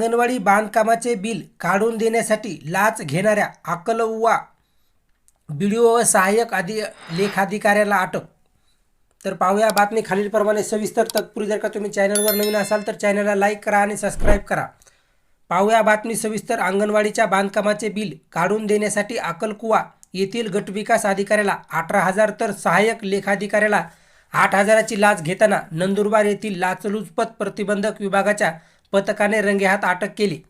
अंगणवाडी बांधकामाचे बिल काढून देण्यासाठी लाच घेणाऱ्या अकलवा बीडीओ व सहाय्यक अधि लेखाधिकाऱ्याला अटक. तर पाहूया बातमी खालीलप्रमाणे. सविस्तर तत्पूर्वी जर का तुम्ही चॅनलवर नवीन असाल तर चॅनलला लाईक करा आणि सबस्क्राईब करा. पाहूया बातमी सविस्तर. अंगणवाडीच्या बांधकामाचे बिल काढून देण्यासाठी अकलकुवा येथील गटविकास अधिकाऱ्याला अठरा हजार तर सहाय्यक लेखाधिकाऱ्याला आठ हजाराची लाच घेताना नंदुरबार येथील लाचलुचपत प्रतिबंधक विभागाच्या पथकाने रंगेहात अटक केली.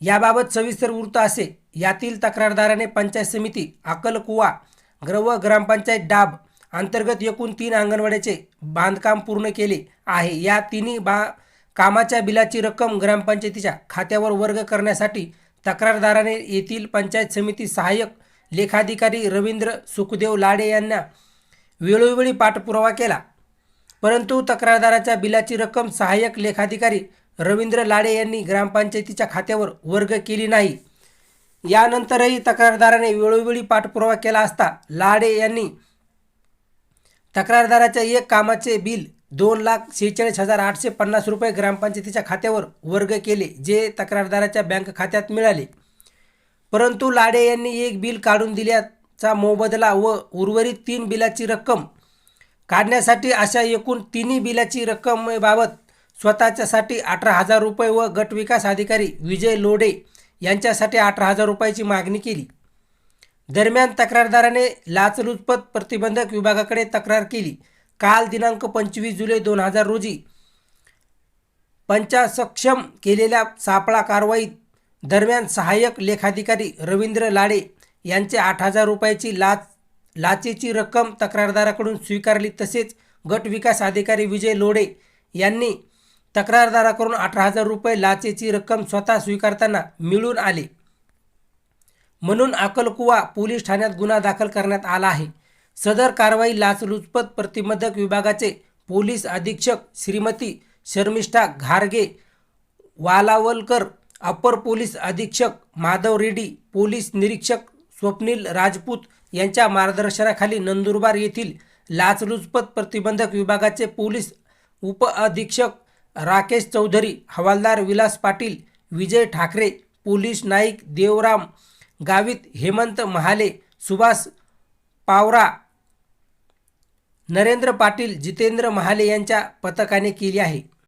याबाबत सविस्तर वृत्त असे यातील तक्रारदाराने पंचायत समिती अकलकुवा ग्रव ग्रामपंचायत डाब अंतर्गत एकूण तीन अंगणवाड्याचे बांधकाम पूर्ण केले आहे. या तिन्ही बा कामाच्या बिलाची रक्कम ग्रामपंचायतीच्या खात्यावर वर्ग करण्यासाठी तक्रारदाराने येथील पंचायत समिती सहाय्यक लेखाधिकारी रवींद्र सुखदेव लाडे यांना वेळोवेळी पाठपुरावा केला. परंतु तक्रारदाराच्या बिलाची रक्कम सहाय्यक लेखाधिकारी रवींद्र लाडे यांनी ग्रामपंचायतीच्या खात्यावर वर्ग केली नाही. यानंतरही तक्रारदाराने वेळोवेळी पाठपुरावा केला असता लाडे यांनी तक्रारदाराच्या एक कामाचे बिल दोन लाख शेहेचाळीस हजार आठशे पन्नास रुपये ग्रामपंचायतीच्या खात्यावर वर्ग केले जे तक्रारदाराच्या बँक खात्यात मिळाले. परंतु लाडे यांनी एक बिल काढून दिल्याचा मोबदला व उर्वरित तीन बिलाची रक्कम काढण्यासाठी अशा एकूण तिन्ही बिलाची रक्कमेबाबत स्वतःच्यासाठी अठरा हजार रुपये व गटविकास अधिकारी विजय लोडे यांच्यासाठी अठरा हजार रुपयाची मागणी केली. दरम्यान तक्रारदाराने लाचलुचपत प्रतिबंधक विभागाकडे तक्रार केली. काल दिनांक पंचवीस जुलै दोन हजार रोजी पंचासक्षम केलेल्या सापळा कारवाईत दरम्यान सहाय्यक लेखाधिकारी रवींद्र लाडे यांचे आठ हजार रुपयाची लाच लाचेची रक्कम तक्रारदाराकडून स्वीकारली. तसेच गट विकास अधिकारी विजय लोडे यांनी तक्रारदाराकडून अठरा हजार रुपये लाचेची रक्कम स्वतः स्वीकारताना मिळून आले. म्हणून अकलकुवा पोलीस ठाण्यात गुन्हा दाखल करण्यात आला आहे. सदर कारवाई लाचलुचपत प्रतिबंधक विभागाचे पोलीस अधीक्षक श्रीमती शर्मिष्ठा घारगे वालावलकर अपर पोलीस अधीक्षक माधव रेड्डी पोलीस निरीक्षक स्वप्नील राजपूत यांच्या मार्गदर्शनाखाली नंदुरबार येथील लाचलुचपत प्रतिबंधक विभागाचे पोलीस उपअधीक्षक राकेश चौधरी हवालदार विलास पाटील विजय ठाकरे पोलीस नाईक देवराम गावित हेमंत महाले सुभाष पावरा नरेंद्र पाटील जितेंद्र महाले यांच्या पथकाने केली आहे.